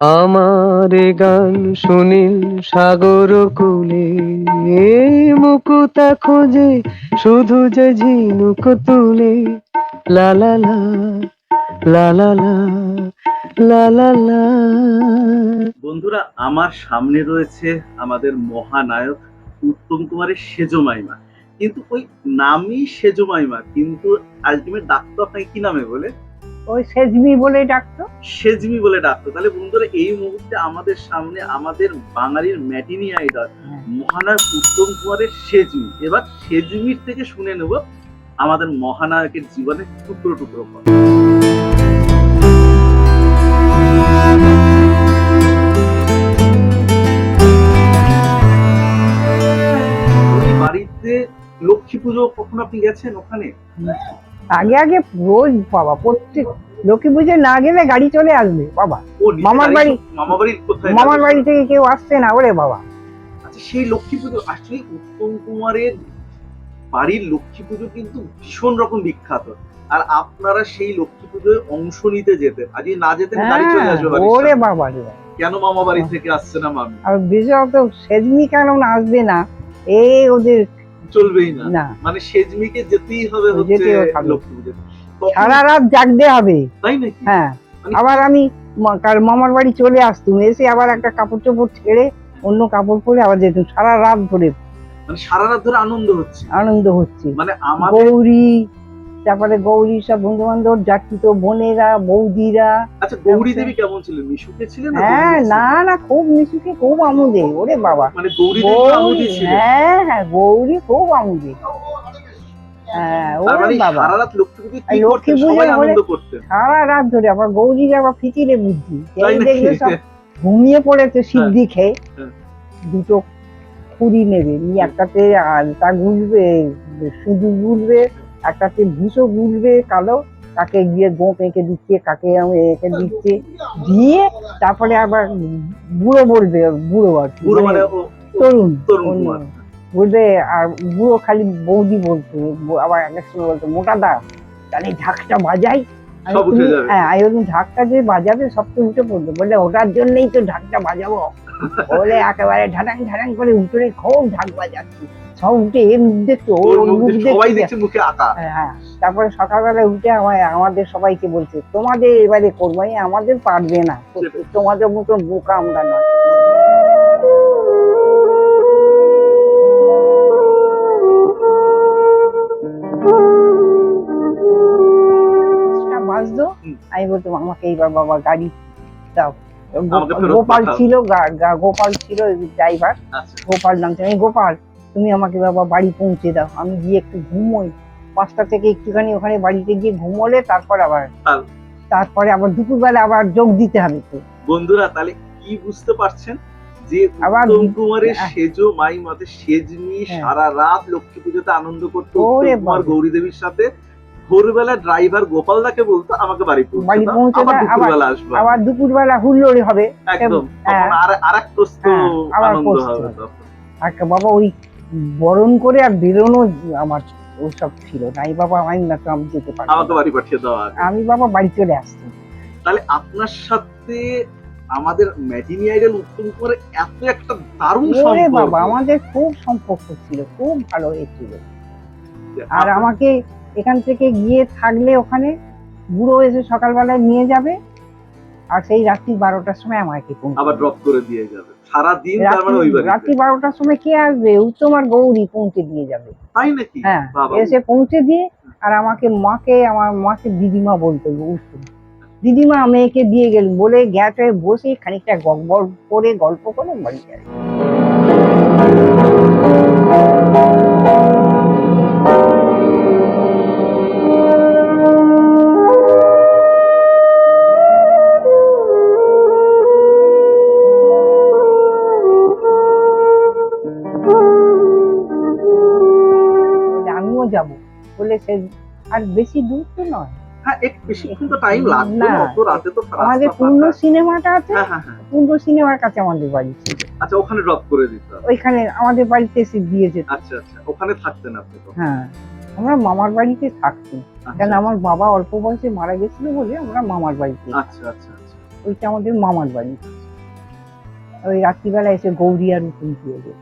আমার গান সুনীল সাগর কুলে মুকুতা খোঁজে শুধু যে ঝিনুক তুলে। বন্ধুরা, আমার সামনে রয়েছে আমাদের মহানায়ক উত্তম কুমারের সেজো মাইমা। কিন্তু ওই নামই সেজো মাইমা, কিন্তু আলটিমেট ডাক্তার আপনাকে কি নামে বলে? ওই সেজমি বলে ডাকতো। সেজমি বলে ডাকতো। তাহলে বন্ধুরা এই মুহূর্তে আমাদের সামনে আমাদের বাঙালির ম্যাটিনি আইডল মহানায়ক উত্তম কুমারের সেজমি। এবার সেজমির থেকে শুনে নেব আমাদের মহানায়কের জীবনে টুকরো টুকরো কথা বাড়িতে লক্ষ্মী পুজো কখন আপনি গেছেন ওখানে? আগে আগে রোজ বাবা প্রত্যেক লক্ষ্মী পুজো না গেলে গাড়ি চলে আসবে বাবা। মামার বাড়ি। মামার বাড়ি থেকে কেউ আসছে না ওরে বাবা। আচ্ছা সেই লক্ষ্মী পুজো আসলে উত্তম কুমারের বাড়ির লক্ষ্মী পুজো কিন্তু ভীষণ রকম বিখ্যাত। আর আপনারা সেই লক্ষ্মী পুজোয় অংশ নিতে যেতেন। আজ না যেতেন গাড়ি চলে হ্যাঁ, আসবে ওরে বাবা কেন মামা বাড়ি থেকে আসছে না মামি? আর বিশেষত সেদিনই কেন আসবে না। এই ওদের চলবেই না। মানে সেজমিকে যেতেই হবে হচ্ছে লক্ষ্মী সারা রাত জাগতে হবে। তাই নাকি? হ্যাঁ। মানে- আবার আমি মামার বাড়ি চলে আসতুম এসে আবার একটা কাপড় চোপড় ছেড়ে অন্য কাপড় পরে আবার যেতাম। সারা রাত ধরে মানে সারা রাত ধরে আনন্দ হচ্ছে। আনন্দ হচ্ছে। মানে আমাদের গৌরী তারপরে গৌরী সব বন্ধু বান্ধব জাতিত বোনেরা বৌদিরা। আচ্ছা গৌরী দেবী কেমন ছিলেন? মিশুকে ছিলেন হ্যাঁ না না খুব মিশুকে খুব আমোদে ওরে বাবা। মানে গৌরী দেবী আমোদী ছিলেন। হ্যাঁ হ্যাঁ গৌরী খুব আমোদে। হ্যাঁ মানে লক্ষ্মী পুজো সারা রাত ধরে আবার গৌরীর আবার ফিকিরে বুদ্ধি? দেখবে সব ঘুমিয়ে পড়েছে সিদ্ধি খেয়ে। হ্যাঁ। দুটো খুঁড়ি নেবে নিয়ে একটাতে আলতা গুলবে শুধু গুলবে। একটাতে ভুষো গুলবে কালো কাকে গিয়ে গোপ এঁকে দিচ্ছে কাকে এঁকে দিচ্ছে দিয়ে তারপরে আবার বুড়ো বলবে বুড়ো আর কি, মানে মানে তরুণ বলবে আর বুড়ো খালি বৌদি বলতো আবার এক সময় বলতো মোটা দা তাহলে ঢাকটা বাজাই সব উঠে তুমি- যাবে। হ্যাঁ আমি বললাম ঢাকটা যে বাজাবে সব তো উঠে পড়বে। বললে ওটার জন্যই তো ঢাকটা বাজাবো। বলে একেবারে ঢাটাং ঢাটাং করে উঠে খুব ঢাক বাজাচ্ছি। সব উঠে এর মুখ দেখতো ওর মুখ দেখছে মুখে আঁকা হ্যাঁ, হ্যাঁ। তারপরে সকালবেলা উঠে আমায় আমাদের সবাইকে বলছে তোমাদের এবারে করব। আমাদের পারবে না। তোমাদের মতন বোকা আমরা নয়। বাজতো আমি বলতাম আমাকে এইবার বাবা গাড়ি দাও। গোপাল ছিল গোপাল ছিল ড্রাইভার গোপাল নামছে আমি গোপাল তুমি আমাকে বাবা বাড়ি পৌঁছে দাও। আমি গিয়ে একটু ঘুমোই। পাঁচটা থেকে একটুখানি ওখানে বাড়িতে গিয়ে ঘুমোলে তারপর আবার তারপরে আবার দুপুরবেলা আবার যোগ দিতে হবে তো। বন্ধুরা তাহলে কি বুঝতে পারছেন যে আবার উত্তম কুমারের হ্যাঁ। সেজো মাই মতে সেজনি হ্যাঁ। সারা রাত লক্ষ্মী পুজোতে আনন্দ করতো ওরে উত্তম কুমার গৌরী দেবীর সাথে? ভোরবেলা ড্রাইভার গোপাল দাকে বলতো আমাকে বাড়ি পৌঁছে বাড়ি পৌঁছে আবার দুপুরবেলা আসব আবার দুপুরবেলা হুল্লোড়ি হবে। একদম হ্যাঁ। আর আর এক প্রস্ত হ্যাঁ, আনন্দ হবে আর বাবা ওই বরণ করে আর বেরোনো আমার ওসব ছিল নাই বাবা আমি না তো আমি যেতে পারি আমাকে বাড়ি পাঠিয়ে দেওয়া আমি বাবা বাড়ি চলে আসতাম তাহলে আপনার সাথে আমাদের ম্যাটিনি আইডল উত্তম কুমারের এত একটা দারুণ সম্পর্ক। বাবা আমাদের খুব সম্পর্ক ছিল খুব ভালো হয়েছিল আর আমাকে এখান থেকে গিয়ে থাকলে ওখানে বুড়ো এসে সকালবেলায় নিয়ে যাবে আর সেই রাত্রি বারোটার সময় আমাকে আবার ড্রপ করে দিয়ে যাবে। সারা দিন তার মানে ওই রাত্রি- রাত্রি বারোটার সময় কে আসবে? উত্তম আর গৌরী পৌঁছে দিয়ে যাবে। তাই নাকি? হ্যাঁ এসে পৌঁছে দিয়ে আর আমাকে মাকে আমার মাকে দিদিমা বলতো উত্তম দিদিমা মেয়েকে দিয়ে গেল বলে গ্যাটে বসে খানিকটা গল্প করে গল্প করে বাড়ি যায় আমিও যাব? বলে সে আর বেশি দূর তো নয়। হ্যাঁ একটু বেশিক্ষণ তো টাইম লাগবে না। না রাতে তো আমাদের পূর্ণ সিনেমাটা আছে হ্যাঁ হ্যাঁ হ্যাঁ। পূর্ণ সিনেমার কাছে আমাদের বাড়ি ছিল। আচ্ছা ওখানে ড্রপ করে দিতে ওইখানে আমাদের বাড়িতে এসে দিয়েছে আচ্ছা আচ্ছা ওখানে থাকতেন আপনি তো হ্যাঁ আমরা মামার বাড়িতে থাকছি আচ্ছা। আমার বাবা অল্প বয়সে মারা গেছিল বলে আমরা মামার বাড়িতে আচ্ছা আচ্ছা ওইটা আমাদের মামার বাড়ি। ওই রাত্রিবেলা এসে গৌরী আর উঠুন দিয়ে দেবে